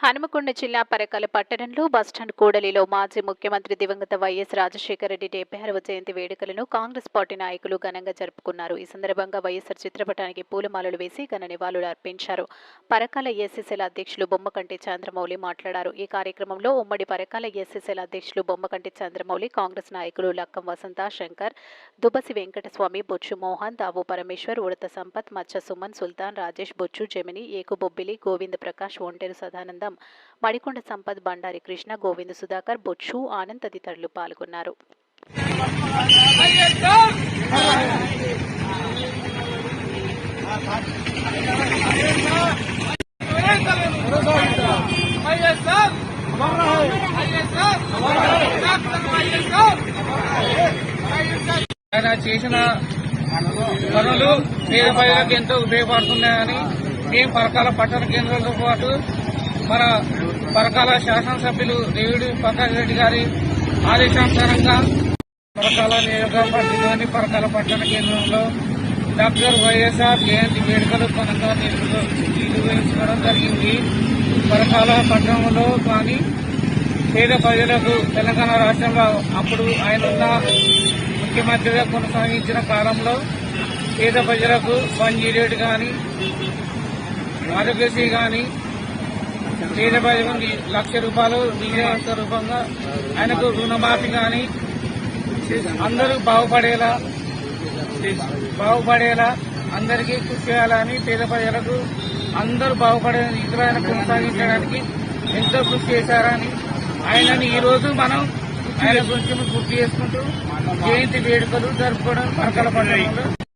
హనుమకొండ జిల్లా పరకాల పట్టణంలో బస్టాండ్ కూడలిలో మాజీ ముఖ్యమంత్రి దివంగత వైఎస్ రాజశేఖర రెడ్డి డెబ్బై ఆరవ జయంతి వేడుకలను కాంగ్రెస్ పార్టీ నాయకులు ఘనంగా జరుపుకున్నారు. ఈ సందర్భంగా వైఎస్ఆర్ చిత్రపటానికి పూలమాలలు వేసి ఘన నివాళులు అర్పించారు. పరకాల ఎస్ఎస్ఎల్ అధ్యక్షులు బొమ్మకంటి చంద్రమౌళి మాట్లాడారు. ఈ కార్యక్రమంలో ఉమ్మడి పరకాల ఎస్ఎస్ఎల్ అధ్యక్షులు బొమ్మకంటి చంద్రమౌళి కాంగ్రెస్ నాయకులు లక్కం వసంత శంకర్ దుబసి వెంకటస్వామి బొచ్చు మోహన్ దావు పరమేశ్వర్ ఉడత సంపత్ మచ్చ సుమన్ సుల్తాన్ రాజేష్ బొచ్చు జమిని ఏకు బొబ్బిలి గోవింద్ ప్రకాష్ ఒంటెరు సదానంద బలరాం మణికొండ సంపద్ బండారి కృష్ణ గోవింద్ సుధాకర్ బొచ్చు ఆనంద్ తదితరులు పాల్గొన్నారు. ఆయన చేసిన పనులు పేద ప్రజలకు ఎంతో ఉపయోగపడుతున్నాయని మేము పరకాల పట్టణ కేంద్రాలతో పాటు మన పరకాల శాసనసభ్యులు దేవుడి ప్రకాష్ రెడ్డి గారి ఆదేశానుసారంగా పరకాల నియోజకవర్గంలోని పరకాల పట్టణ కేంద్రంలో డాక్టర్ వైఎస్ఆర్ జయంతి వేడుకలు ఘనంగా నిర్వహించడం జరిగింది. పరకాల పట్టణంలో కానీ పేద ప్రజలకు తెలంగాణ రాష్ట్రంలో అప్పుడు ఆయన ఉన్న ముఖ్యమంత్రిగా కొనసాగించిన కాలంలో పేద ప్రజలకు వన్ జీరో కానీ ఆరోగ్యశ్రీ కానీ పేద ప్రజలకు లక్ష రూపాయలు నిజాస్త రూపంగా ఆయనకు రుణమాఫీ కానీ అందరూ బాగుపడేలా బాగుపడేలా అందరికీ కృషి చేయాలని పేద ప్రజలకు అందరూ బాగుపడే ఇతర ఆయన కొనసాగించడానికి ఎంతో కృషి చేశారని ఆయనని ఈరోజు మనం ఆయన గురించి గుర్తు చేసుకుంటూ జయంతి వేడుకలు జరుపుకోవడం పరకల పండుగ